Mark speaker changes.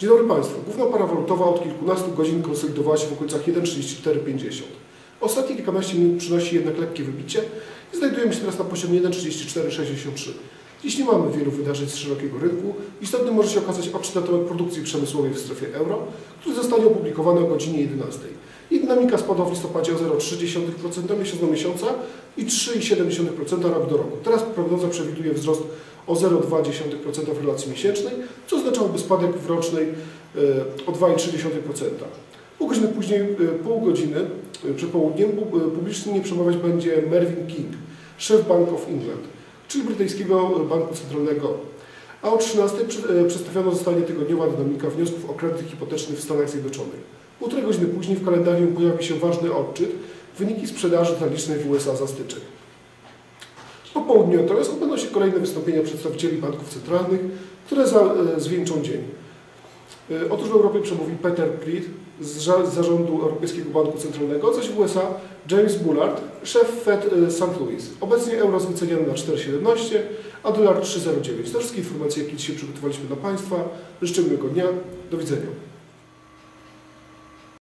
Speaker 1: Dzień dobry Państwu. Główna para walutowa od kilkunastu godzin konsolidowała się w okolicach 1,3450. Ostatnie kilkanaście minut przynosi jednak lekkie wybicie i znajdujemy się teraz na poziomie 1,3463. Dziś nie mamy wielu wydarzeń z szerokiego rynku. Istotny może się okazać odczyt na temat produkcji przemysłowej w strefie euro, który zostanie opublikowany o godzinie 11. I dynamika spada w listopadzie o 0,3% miesiąc do miesiąca i 3,7% rok do roku. Teraz prognoza przewiduje wzrost o 0,2% w relacji miesięcznej, co oznaczałoby spadek w rocznej e, o 2,3%. Pół godziny później, e, pół godziny e, przed południem publicznie nie przemawiać będzie Mervyn King, szef Bank of England, czyli brytyjskiego banku centralnego. A o 13 przedstawiona zostanie tygodniowa dynamika wniosków o kredyty hipoteczne w Stanach Zjednoczonych. Półtorej godziny później w kalendarium pojawi się ważny odczyt, wyniki sprzedaży detalicznej w USA za styczeń. Po południu natomiast odbędą się kolejne wystąpienia przedstawicieli banków centralnych, które za, e, zwieńczą dzień. E, otóż w Europie przemówi Peter Creed z zarządu Europejskiego Banku Centralnego, zaś w USA James Bullard, szef Fed e, St. Louis. Obecnie euro jest wyceniany na 4,17, a dolar 3,09. To wszystkie informacje, jakie dzisiaj przygotowaliśmy dla Państwa. Życzę miłego dnia. Do widzenia.